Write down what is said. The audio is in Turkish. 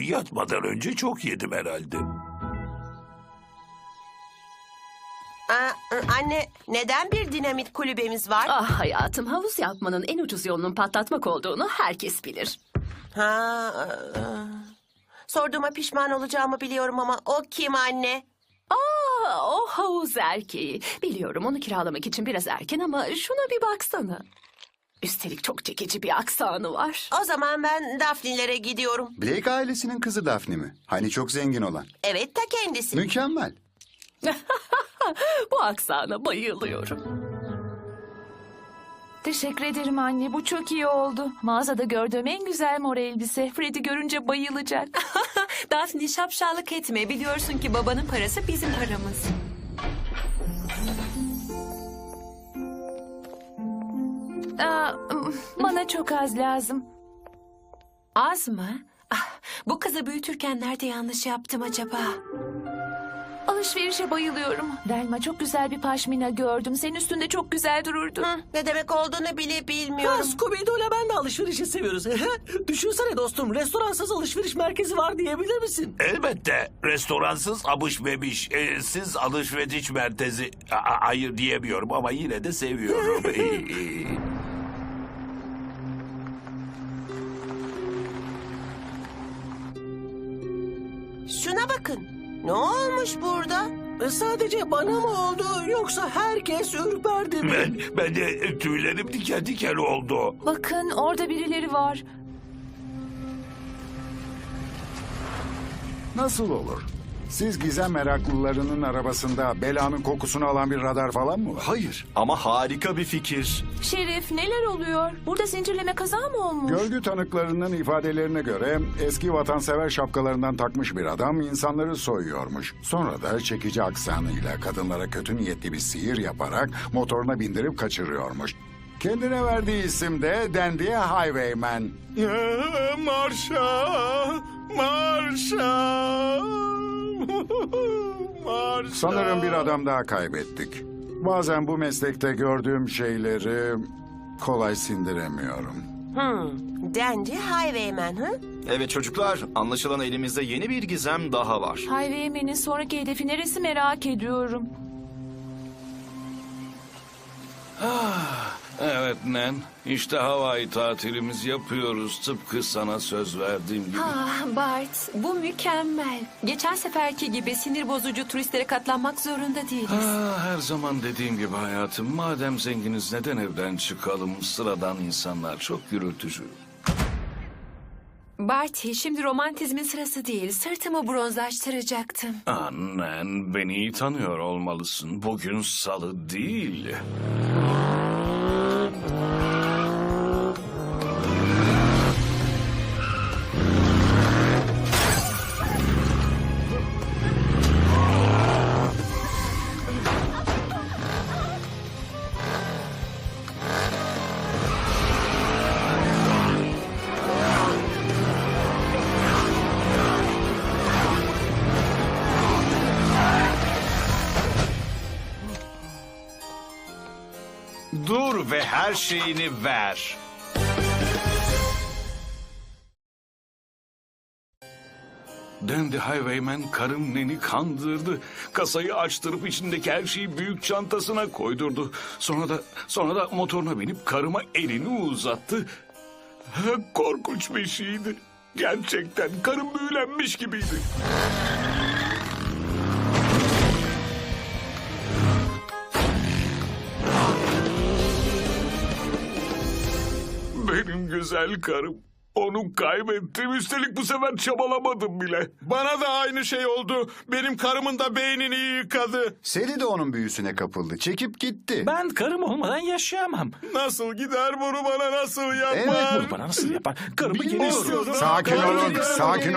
Yatmadan önce çok yedim herhalde. Aa, anne neden bir dinamit kulübemiz var? Ah hayatım havuz yapmanın en ucuz yolunun patlatmak olduğunu herkes bilir. Ha, aa. sorduğuma pişman olacağımı biliyorum ama o kim anne? Aa, o havuz erkeği. Biliyorum onu kiralamak için biraz erken ama şuna bir baksana. Üstelik çok çekici bir aksanı var. O zaman ben Daphne'lere gidiyorum. Blake ailesinin kızı Daphne mi? Hani çok zengin olan. Evet ta kendisi. Mükemmel. Bu aksana bayılıyorum. Teşekkür ederim anne. Bu çok iyi oldu. Mağazada gördüğüm en güzel mor elbise. Freddy görünce bayılacak. Daphne şapşallık etme. Biliyorsun ki babanın parası bizim paramız. Aa, bana çok az lazım. Az mı? Ah, bu kızı büyütürken nerede yanlış yaptım acaba? Alışverişe bayılıyorum. Delma çok güzel bir paşmina gördüm. Senin üstünde çok güzel dururdu. Hı, ne demek olduğunu bile bilmiyorum. Scooby-Doo'yla ben de alışverişi seviyoruz. Düşünsene dostum restoransız alışveriş merkezi var diyebilir misin? Elbette restoransız abış bebiş, e, siz alışveriş merkezi A- a- hayır diyemiyorum ama yine de seviyorum. Şuna bakın. Ne olmuş burada? E, Sadece bana mı oldu yoksa herkes ürperdi mi? ben, ben de tüylerim diken diken oldu. Bakın orada birileri var. Nasıl olur? Siz gizem meraklılarının arabasında belanın kokusunu alan bir radar falan mı var? Hayır ama harika bir fikir. Şerif neler oluyor? Burada zincirleme kaza mı olmuş? Görgü tanıklarının ifadelerine göre eski vatansever şapkalarından takmış bir adam insanları soyuyormuş. Sonra da çekici aksanıyla kadınlara kötü niyetli bir sihir yaparak motoruna bindirip kaçırıyormuş. Kendine verdiği isim de Dandy Highwayman. Marşa! Marşa! Marşa! Sanırım bir adam daha kaybettik. Bazen bu meslekte gördüğüm şeyleri kolay sindiremiyorum. Hmm, Dandy Highwayman hı? Evet çocuklar anlaşılan elimizde yeni bir gizem daha var. Highwayman'in sonraki hedefi neresi merak ediyorum. Evet Nen, işte Hawaii tatilimizi yapıyoruz tıpkı sana söz verdiğim gibi. Ah Bart, bu mükemmel. Geçen seferki gibi sinir bozucu turistlere katlanmak zorunda değiliz. Ah, her zaman dediğim gibi hayatım, madem zenginiz neden evden çıkalım? Sıradan insanlar çok gürültücü. Barty, şimdi romantizmin sırası değil. Sırtımı bronzlaştıracaktım. Annen, beni iyi tanıyor olmalısın. Bugün salı değil. Dur ve her şeyini ver. Dandy Highwayman karım Nen'i kandırdı. Kasayı açtırıp içindeki her şeyi büyük çantasına koydurdu. Sonra da sonra da motoruna binip karıma elini uzattı. Korkunç bir şeydi. Gerçekten karım büyülenmiş gibiydi. Güzel karım. Onu kaybettim. Üstelik bu sefer çabalamadım bile. Bana da aynı şey oldu. Benim karımın da beynini yıkadı. Seli de onun büyüsüne kapıldı. Çekip gitti. Ben karım olmadan yaşayamam. Nasıl gider bunu bana nasıl yapar? Evet, Bunu bana nasıl yapar? Karımı geri Bilmiyorum. istiyorum. Sakin olun, sakin